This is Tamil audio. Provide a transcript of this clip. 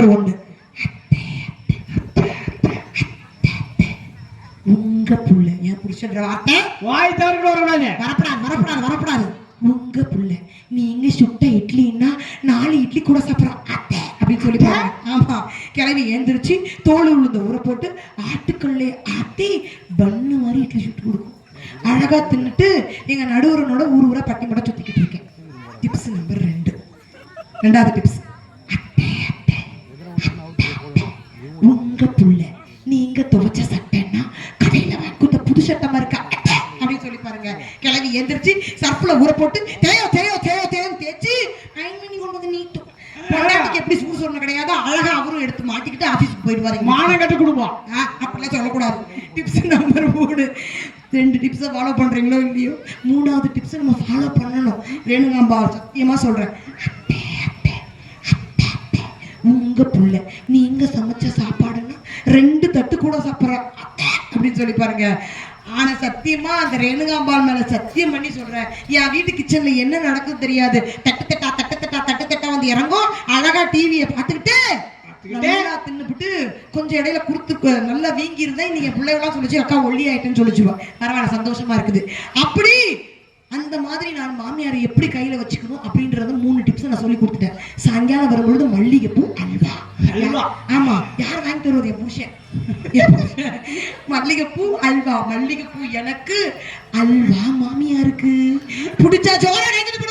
நம்பர் ஒன்னு உங்க புள்ள. என் புருஷன்ற வார்த்தை? வாய் தவறு வரக்கூடாது வரப்படாது வரப்படாது வரப்படாது. உங்க புள்ள. நீங்க சுட்ட இட்லின்னா நாலு இட்லி கூட சாப்பிடறோம். அத்தை அப்படின்னு சொல்லி ஆமா. கிளவி ஏந்திரிச்சு தோல் உளுந்த ஊற போட்டு ஆட்டுக்கல்லே ஆட்டி பண்ணு மாதிரி இட்லி சுட்டு கொடுக்கும். அழகா தின்னுட்டு எங்க நடுவரனோட ஊர் ஊரா பட்டி மடம் சுத்திக்கிட்டு இருக்கேன். டிப்ஸ் நம்பர் ரெண்டு. ரெண்டாவது டிப்ஸ் உங்க புள்ள நீங்க துவைச்ச சட்டைன்னா கடையில வாங்கி கொடுத்த புது சட்டமா இருக்கா அப்படின்னு சொல்லி பாருங்க. கிளவி எந்திரிச்சு சர்ஃப்ல ஊற போட்டு தேயோ தேயோ தேயோ தேயோ தேய்ச்சி அயன் பண்ணி கொண்டு வந்து நீட்டும். பொண்டாட்டிக்கு எப்படி சூடு சொன்ன கிடையாது அழகா அவரும் எடுத்து மாட்டிக்கிட்டு ஆபீஸ்க்கு போயிடுவாரு மானம் கட்டு குடும்பம் அப்படிலாம் சொல்லக்கூடாது. டிப்ஸ் நம்பர் மூணு ரெண்டு டிப்ஸை ஃபாலோ பண்றீங்களோ இல்லையோ? மூணாவது டிப்ஸை நம்ம ஃபாலோ பண்ணணும். ரேணுகாம்பா சத்தியமா சொல்றேன். உங்க புள்ள நீங்க சமைச்ச சாப்பாடுன்னா ரெண்டு தட்டு கூட சாப்பிட்ற. அப்படின்னு சொல்லி பாருங்க. ஆனா சத்தியமா அந்த ரேணுகாம்பாள் மேல சத்தியம் பண்ணி சொல்றேன். என் வீட்டு கிச்சன்ல என்ன நடக்கும் தெரியாது. தட்டு தட்டா தட்டு தட்டா தட்டு தட்டா வந்து இறங்கும். அழகா டிவியை பார்த்துக்கிட்டு தின்னுபிட்டு கொஞ்சம் இடையில குடுத்து நல்லா வீங்கி இருந்தா நீங்க பிள்ளைகளாம் சொல்லிச்சு அக்கா ஒல்லி ஆயிட்டேன்னு சொல்லிச்சுவா. பரவாயில்ல சந்தோஷமா இருக்குது. அப்படி அந்த மாதிரி நான் மாமியாரை எப்படி கையில வச்சுக்கணும் அப்படின்றத மூணு டிப்ஸ் நான் சொல்லி கொடுத்துட்டேன். சாயங்காலம் வரும்பொழுது மல்லிகைப்பூ அல்வா. அல்வா. ஆமா யார் வாங்கி தருவது என் புருஷன். மல்லிகைப்பூ அல்வா. மல்லிகைப்பூ எனக்கு அல்வா மாமியாருக்கு. பிடிச்சா ஜோர கைது கொடுக்கல